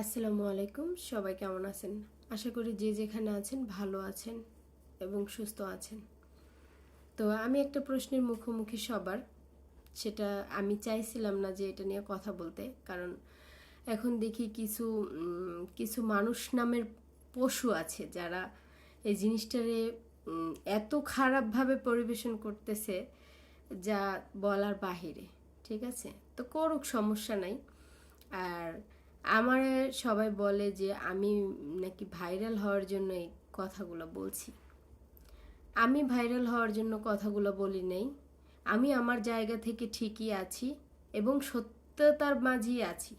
আসসালামু আলাইকুম, সবাই কেমন আছেন? আশা করি যে যেখানে আছেন ভালো আছেন এবং সুস্থ আছেন। তো আমি একটা প্রশ্নের মুখোমুখি সবার, সেটা আমি চাইছিলাম না যে এটা নিয়ে কথা বলতে, কারণ এখন দেখি কিছু কিছু মানুষ নামের পশু আছে যারা এই জিনিসটারে এত খারাপভাবে পরিবেশন করতেছে যা বলার বাহিরে, ঠিক আছে? তো করুক, সমস্যা নাই। আর আমার সবাই বলে যে আমি নাকি ভাইরাল হওয়ার জন্য এই কথাগুলো বলছি। আমি ভাইরাল হওয়ার জন্য কথাগুলো বলি নাই। আমি আমার জায়গা থেকে ঠিকই আছি এবং সত্যতার মাঝেই আছি।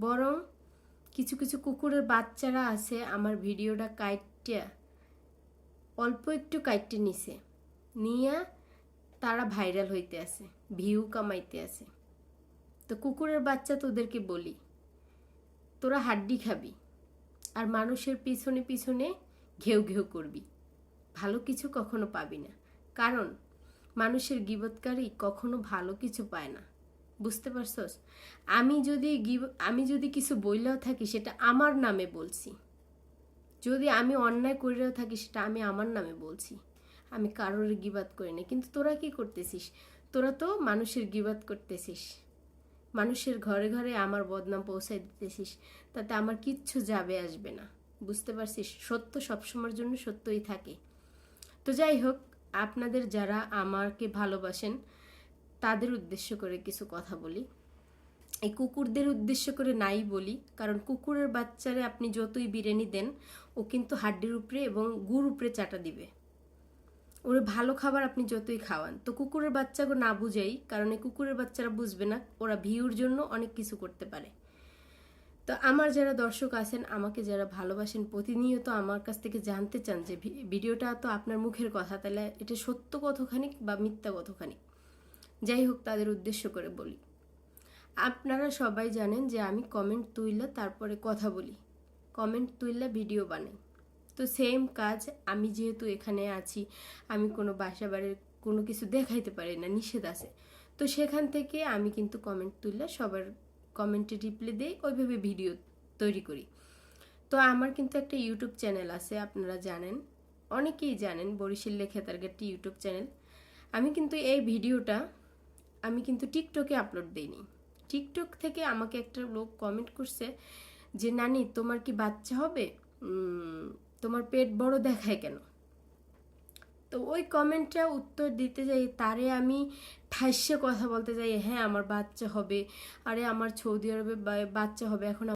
বরং কিছু কিছু কুকুরের বাচ্চারা আছে আমার ভিডিওটা কাইটিয়া অল্প একটু কাইটে নিছে। নিয়ে তারা ভাইরাল হইতে আছে, ভিউ কামাইতে আছে। তো কুকুরের বাচ্চা তোদেরকে বলি। তোরা হাড্ডি খাবি আর মানুষের পিছনে পিছনে ঘেউ ঘেউ করবি। ভালো কিছু কখনো পাবি না। কারণ মানুষের গিবৎকারী কখনো ভালো কিছু পায় না। বুঝতে পারছস? আমি যদি গিব- আমি যদি কিছু বইলেও থাকি, সেটা আমার নামে বলছি। যদি আমি অন্যায় করেও থাকি, সেটা আমি আমার নামে বলছি। আমি কারোর গিবাদ করি না। কিন্তু তোরা কি করতেছিস? তোরা তো মানুষের গিবাদ করতেছিস। মানুষের ঘরে ঘরে আমার বদনাম পৌঁছায় দিতেছিস, তাতে আমার কিচ্ছু যাবে আসবে না। বুঝতে পারছিস? সত্য সবসময়ের জন্য সত্যই থাকে। তো যাই হোক, আপনাদের যারা আমাকে ভালোবাসেন, তাদের উদ্দেশ্য করে কিছু কথা বলি। এই কুকুরদের উদ্দেশ্য করে নাই বলি, কারণ কুকুরের বাচ্চারে আপনি যতই বিরিয়ানি দেন, ও কিন্তু হাড্ডির উপরে এবং গুড় উপরে চাটা দিবে। ওরে ভালো খাবার আপনি যতই খাওয়ান। তো কুকুরের বাচ্চাকে না বুঝাই, কারণ এই কুকুরের বাচ্চারা বুঝবে না, ওরা ভিউর জন্য অনেক কিছু করতে পারে। তো আমার যারা দর্শক আছেন, আমাকে যারা ভালোবাসেন, প্রতিনিয়ত আমার কাছ থেকে জানতে চান যে ভিডিওটা তো আপনার মুখের কথা, তাহলে এটা সত্য কতখানিক বা মিথ্যা কতখানিক? যাই হোক, তাদের উদ্দেশ্য করে বলি। আপনারা সবাই জানেন যে আমি কমেন্ট তুইলা, তারপরে কথা বলি। কমেন্ট তুইলা ভিডিও বানাই। তো সেম কাজ, আমি যেহেতু এখানে আছি, আমি কোনো বাসা বাড়ির কোনো কিছু দেখাইতে পারি না, নিষেধ আছে। তো সেখান থেকে আমি কিন্তু কমেন্ট তুললে সবার কমেন্টে রিপ্লাই দিই, ওইভাবে ভিডিও তৈরি করি। তো আমার কিন্তু একটা ইউটিউব চ্যানেল আছে, আপনারা জানেন, অনেকেই জানেন, বরিশাল লেখা একটি ইউটিউব চ্যানেল আমি কিন্তু এই ভিডিওটা আমি কিন্তু টিকটকে আপলোড দিইনি। টিকটক থেকে আমাকে একটা লোক কমেন্ট করছে যে, নানি, তোমার কি বাচ্চা হবে? তোমার পেট বড় দেখায় কেন? তো ওই কমেন্টটা উত্তর দিতে যাই, তারে আমি ঠাইসে কথা বলতে যাই হ্যাঁ আমার বাচ্চা হবে, আরে আমার সৌদি আরবে বাচ্চা হবে, এখন